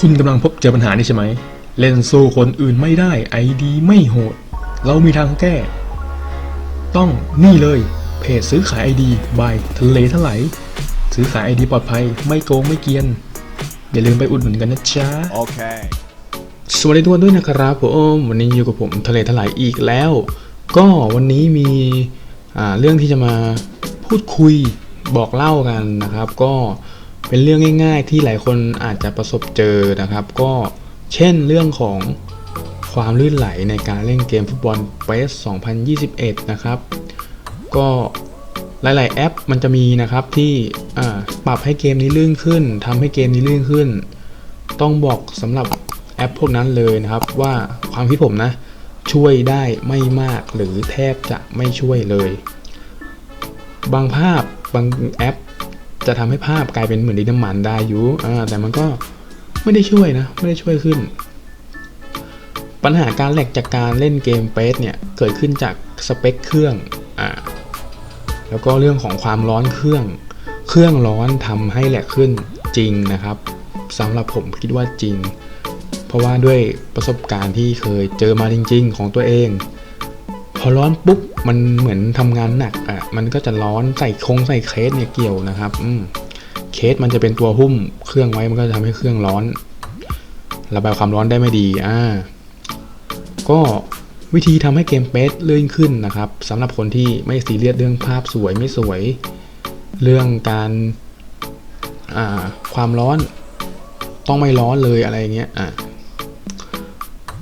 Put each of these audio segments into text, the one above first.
คุณกำลังพบเจอปัญหานี้ใช่ไหม เล่นสู้คนอื่นไม่ได้ไอดีไม่โหด เรามีทางแก้ ต้องนี่เลย เพจซื้อขายไอดีบายทะเลทลายซื้อขายไอดีปลอดภัยไม่โกงไม่เกรียน อย่าลืมไปอุดหนุนกันนะจ๊ะ Okay. สวัสดีทุกคนด้วยนะครับผมวันนี้อยู่กับผมทะเลทลายอีกแล้ว ก็วันนี้มีอ่าเรื่องที่จะมาพูดคุยบอกเล่ากันนะครับ ก็ เป็นเรื่องง่าย ๆ ที่หลายคนอาจจะประสบเจอนะครับ ก็เช่นเรื่องของความลื่นไหลในการเล่นเกมฟุตบอลเปส2021 นะครับ ก็หลาย ๆ แอปมันจะมีนะครับที่ปรับให้เกมนี้ลื่นขึ้นทำให้เกมนี้ลื่นขึ้น ต้องบอกสำหรับแอปพวกนั้นเลยนะครับ ว่าความคิดผมนะ ช่วยได้ไม่มากหรือแทบจะไม่ช่วยเลย บางภาพบางแอป จะทำให้ภาพกลายเป็นเหมือนดินน้ำมันได้อยู่แต่มันก็ไม่ได้ช่วยนะ ไม่ได้ช่วยขึ้น ปัญหาการแหลกจากการเล่นเกมเปสเนี่ย เกิดขึ้นจากสเปคเครื่องอ่าแล้วก็เรื่องของความร้อนเครื่อง เครื่องร้อนทำให้แหลกขึ้นจริงนะครับสำหรับผมคิดว่าจริง เพราะว่าด้วยประสบการณ์ที่เคยเจอมาจริง ๆ ของตัวเอง พอร้อนปุ๊บมันเหมือนทำงานหนักอะมันก็จะร้อนใส่คงใส่เคสเนี่ยเกี่ยวนะครับอืมเคสมันจะเป็นตัวหุ้มเครื่องไว้มันก็จะทำให้เครื่องร้อน ระบายความร้อนได้ไม่ดีอ่าก็วิธีทำให้เกมเปสลื่นขึ้นนะครับสำหรับคนที่ไม่ซีเรียสเรื่องภาพสวยไม่สวย เรื่องการอ่าความร้อนต้องไม่ร้อนเลยอะไรเงี้ยอะ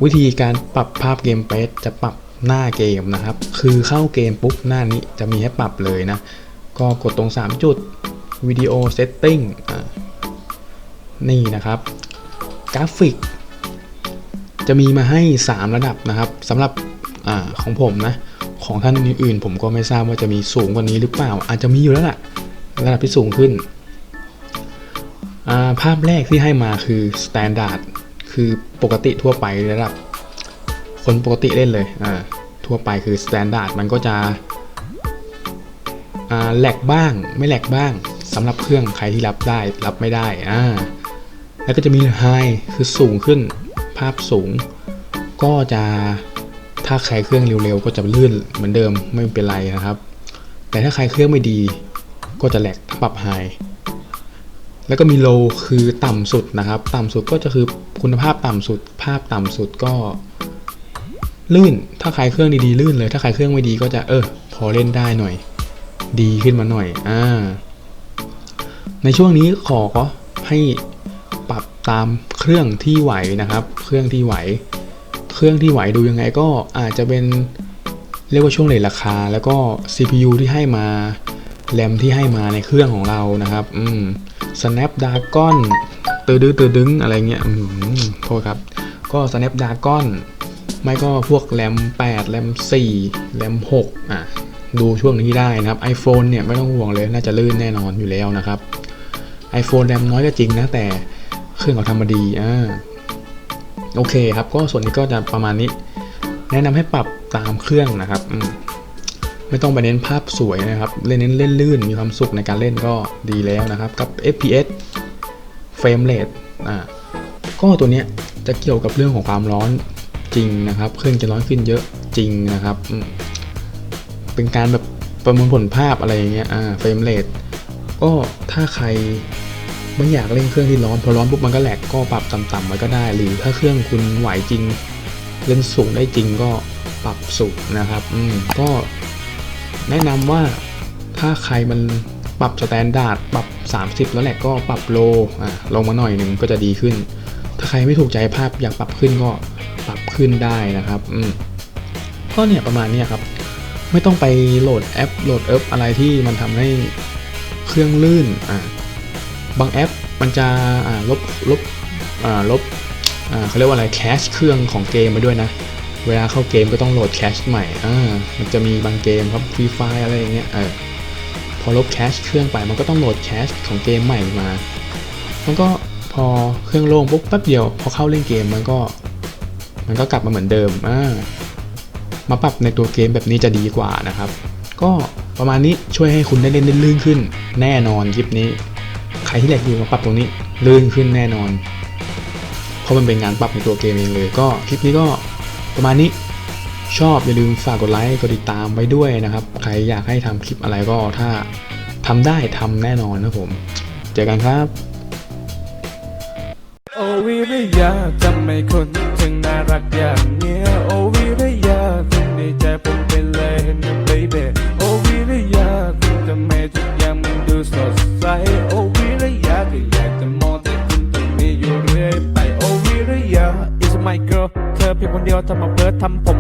วิธีการปรับภาพเกมเปสจะปรับ หน้าเกมนะครับ คือเข้าเกมปุ๊บหน้านี้จะมีให้ปรับเลยนะ ก็กดตรง 3 จุดวิดีโอเซตติ้งนี่นะครับ กราฟิก จะมีมาให้ 3 ระดับนะครับสำหรับอของผมนะ ของท่านอื่นๆ ผมก็ไม่ทราบว่าจะมีสูงกว่านี้หรือเปล่า อาจจะมีอยู่แล้วล่ะ ระดับที่สูงขึ้น ภาพแรกที่ให้มาคือ Standard คือปกติทั่วไประดับ คนปกติเล่นเลย อ่า ทั่วไปคือ Standard มันก็จะ อ่าแหลกบ้างไม่แหลกบ้างสำหรับเครื่องใครที่รับได้รับไม่ได้ อ่า แล้วก็จะมี High คือสูงขึ้น ภาพสูง ก็จะถ้าใครเครื่องเร็วๆ ก็จะลื่นเหมือนเดิมไม่เป็นไรนะครับ แต่ถ้าใครเครื่องไม่ดี ก็จะแหลกปรับ High แล้วก็มี low คือต่ำสุดนะครับ ต่ำสุดก็จะคือคุณภาพต่ำสุด ภาพต่ำสุดก็ ลื่น ถ้าใครเครื่องดีๆลื่นเลย ถ้าใครเครื่องไม่ดีก็จะเออ พอเล่นได้หน่อย ดีขึ้นมาหน่อย อ่า ในช่วงนี้ขอให้ปรับตามเครื่องที่ไหวนะครับ เครื่องที่ไหว เครื่องที่ไหวดูยังไงก็อาจจะเป็นเรียกว่าช่วงเลทราคา แล้วก็ CPU ที่ให้มา แรมที่ให้มาในเครื่องของเรานะครับ อืม Snapdragon ตือดื้อตือดึงอะไรเงี้ย อืมโทษครับ ก็ Snapdragon ไม่ก็พวกแรม8แรม4แรม6อะดูช่วงนี้ได้นะครับ iPhone เนี่ยไม่ต้องห่วงเลยน่าจะลื่นแน่นอนอยู่แล้วนะครับ iPhone แรมน้อยก็จริงนะแต่เครื่องเขาทำมาดีอ่าโอเคครับ ก็ส่วนนี้ก็จะประมาณนี้ แนะนำให้ปรับตามเครื่องนะครับอืมไม่ต้องไปเน้นภาพสวยนะครับ เล่นเน้นเล่นลื่นมีความสุขในการเล่นก็ดีแล้วนะครับ กับ FPS frame rate อ่าก็ตัวเนี้ยจะเกี่ยวกับเรื่องของความร้อน จริงนะครับเครื่องจะร้อนขึ้นเยอะจริงนะครับ เป็นการแบบประมวลผลภาพอะไรอย่างเงี้ยอ่า frame rate ก็ถ้าใครไม่อยากเล่นเครื่องที่ร้อนพอร้อนปุ๊บมันก็แหลกก็ปรับต่ำๆไว้ก็ได้ หรือถ้าเครื่องคุณไหวจริง เล่นสูงได้จริงก็ปรับสูงนะครับอืมก็แนะนำว่าถ้าใครมันปรับสแตนดาร์ดปรับ 30 แล้วแหละก็ปรับโลอ่าลงมาหน่อยหนึ่งก็จะดีขึ้น ถ้าใครไม่ถูกใจภาพอยากปรับขึ้นก็ปรับขึ้นได้นะครับอืมก็เนี่ยประมาณนี้ครับ ไม่ต้องไปโหลดแอปโหลดเอฟอะไรที่มันทำให้เครื่องลื่นอ่าบางแอปมันจะอ่าลบลบอ่าลบอ่าเขาเรียกว่าอะไรแคชเครื่องของเกมไปด้วยนะเวลาเข้าเกมก็ต้องโหลดแคชใหม่อ่ามันจะมีบางเกมครับฟรีไฟอะไรอย่างเงี้ยเออพอลบแคชเครื่องไปมันก็ต้องโหลดแคชของเกมใหม่มา มันก็ อเครื่องโล่งปุ๊บแป๊บเดียว พอเข้าเล่นเกมมันก็ มันก็กลับมาเหมือนเดิมอ่ามาปรับในตัวเกมแบบนี้จะดีกว่านะครับ ก็ประมาณนี้ช่วยให้คุณได้เล่นได้ลื่นขึ้น แน่นอนคลิปนี้ ใครที่แหลกอยู่มาปรับตรงนี้ลื่นขึ้นแน่นอน เพราะมันเป็นงานปรับในตัวเกมเองเลย ก็คลิปนี้ก็ประมาณนี้ชอบอย่าลืมฝากกดไลค์กดติดตามไว้ด้วยนะครับ ใครอยากให้ทำคลิปอะไรก็ถ้าทำได้ทำแน่นอนนะผม เจอกันครับ โอวิริยาทำไมคนถึงน่ารักอย่างเนี้ยโอวิริยาถึงในใจผมเป็นเลยนะเบบี้โอวิริยาคุณทำไมทุกอย่างมันดูสดใสโอวิริยาก็อยากจะมองแต่คุณตรงนี้อยู่เรื่อยไปโอวิริยา is my girl เธอเพียงคนเดียวทำมาเพื่อทำผม